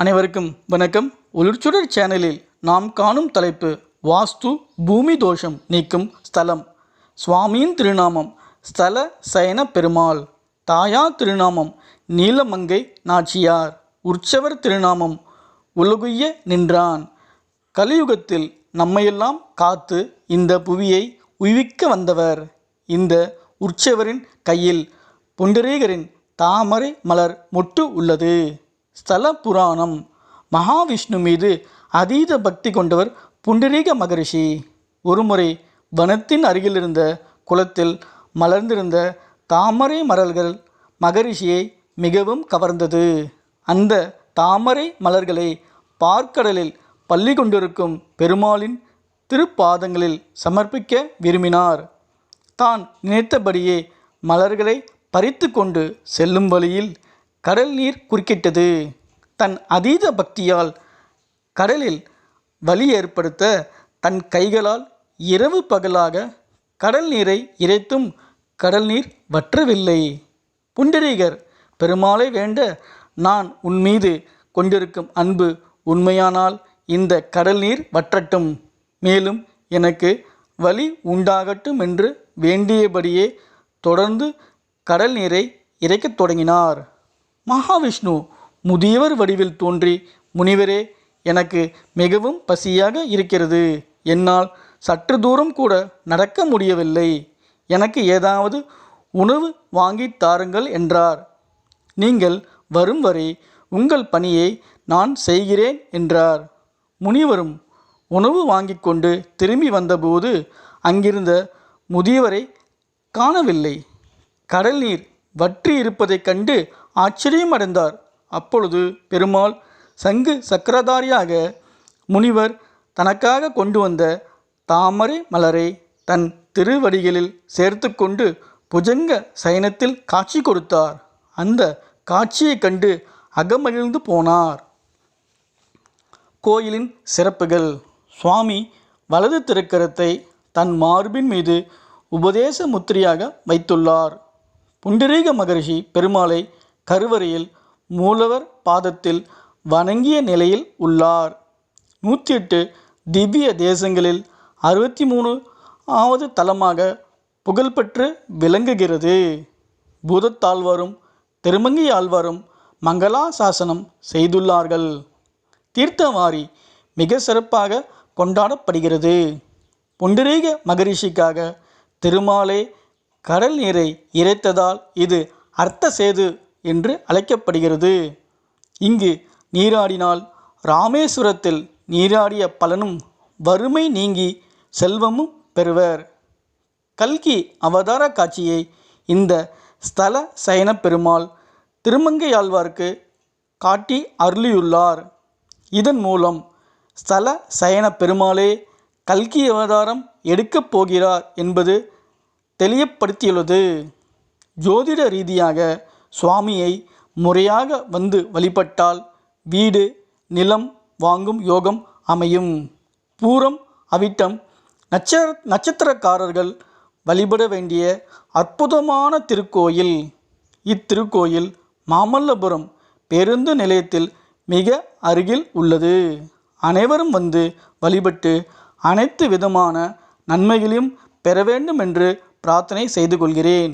அனைவருக்கும் வணக்கம். ஒளிர்ச்சுடர் சேனலில் நாம் காணும் தலைப்பு வாஸ்து பூமி தோஷம் நீக்கும் ஸ்தலம். சுவாமியின் திருநாமம் ஸ்தல சயன பெருமாள் தாயார் திருநாமம் நீலமங்கை நாச்சியார் உற்சவர் திருநாமம் உலகுய்ய நின்றான். கலியுகத்தில் நம்மையெல்லாம் காத்து இந்த புவியை உய்விக்க வந்தவர். இந்த உற்சவரின் கையில் புண்டரீகரின் தாமரை மலர் மொட்டு உள்ளது. ஸ்தல புராணம் மகாவிஷ்ணு மீது அதீத பக்தி கொண்டவர் புண்டரீக மகரிஷி. ஒருமுறை வனத்தின் அருகிலிருந்த குளத்தில் மலர்ந்திருந்த தாமரை மலர்கள் மகரிஷியை மிகவும் கவர்ந்தது. அந்த தாமரை மலர்களை பார்க்கடலில் பள்ளி கொண்டிருக்கும் பெருமாளின் திருப்பாதங்களில் சமர்ப்பிக்க விரும்பினார். தான் நினைத்தபடியே மலர்களை பறித்து கொண்டு செல்லும் வழியில் கடல் நீர் குறுக்கிட்டது. தன் அதீத பக்தியால் கடலில் வலி ஏற்படுத்த தன் கைகளால் இரவு பகலாக கடல் நீரை இறைத்தும் கடல் நீர் வற்றவில்லை. புண்டரீகர் பெருமாளை வேண்ட நான் உன் மீது கொண்டிருக்கும் அன்பு உண்மையானால் இந்த கடல் நீர் வற்றட்டும். மேலும் எனக்கு வலி உண்டாகட்டும் என்று வேண்டியபடியே தொடர்ந்து கடல் நீரை இறைக்கத் தொடங்கினார். மகாவிஷ்ணு முதியவர் வடிவில் தோன்றி முனிவரே எனக்கு மிகவும் பசியாக இருக்கிறது. என்னால் சற்று தூரம் கூட நடக்க முடியவில்லை. எனக்கு ஏதாவது உணவு வாங்கித் தாருங்கள் என்றார். நீங்கள் வரும் வரை உங்கள் பணியை நான் செய்கிறேன் என்றார். முனிவரும் உணவு வாங்கிக் கொண்டு திரும்பி வந்தபோது அங்கிருந்த முதியவரை காணவில்லை. கடல் நீர் வற்றி இருப்பதைக் கண்டு ஆச்சரியமடைந்தார். அப்பொழுது பெருமாள் சங்கு சக்கரதாரியாக முனிவர் தனக்காக கொண்டு வந்த தாமரை மலரை தன் திருவடிகளில் சேர்த்து கொண்டு புஜங்க சயனத்தில் காட்சி கொடுத்தார். அந்த காட்சியைக் கண்டு அகமகிழ்ந்து போனார். கோயிலின் சிறப்புகள். சுவாமி வலது திருக்கரத்தை தன் மார்பின் மீது உபதேச முத்திரையாக வைத்துள்ளார். புண்டரீக மகரிஷி பெருமாளை கருவறையில் மூலவர் பாதத்தில் வணங்கிய நிலையில் உள்ளார். நூற்றி எட்டு திவ்ய தேசங்களில் அறுபத்தி மூணு ஆவது தலமாக புகழ்பெற்று விளங்குகிறது. பூதத்தாழ்வாரும் திருமங்கி ஆழ்வாரும் மங்களாசாசனம் செய்துள்ளார்கள். தீர்த்தவாரி மிக சிறப்பாக கொண்டாடப்படுகிறது. புண்டரீக மகரிஷிக்காக திருமாலே கடல் நீரை இறைத்ததால் இது அர்த்த சேது என்று அழைக்கப்படுகிறது. இங்கு நீராடினால் ராமேஸ்வரத்தில் நீராடிய பலனும் வறுமை நீங்கி செல்வமும் பெறுவர். கல்கி அவதார காட்சியை இந்த ஸ்தல சயன பெருமாள் திருமங்கையாழ்வார்க்கு காட்டி அருளியுள்ளார். இதன் மூலம் ஸ்தல சயன பெருமாளே கல்கி அவதாரம் எடுக்கப் போகிறார் என்பது தெளியப்படுத்தியுள்ளது. ஜோதிட ரீதியாக சுவாமியை முறையாக வந்து வழிபட்டால் வீடு நிலம் வாங்கும் யோகம் அமையும். பூரம் அவிட்டம் நட்ச நட்சத்திரக்காரர்கள் வழிபட வேண்டிய அற்புதமான திருக்கோயில். இத்திருக்கோயில் மாமல்லபுரம் பேருந்து நிலையத்தில் மிக அருகில் உள்ளது. அனைவரும் வந்து வழிபட்டு அனைத்து விதமான நன்மைகளையும் பெற வேண்டும் என்று பிரார்த்தனை செய்து கொள்கிறேன்.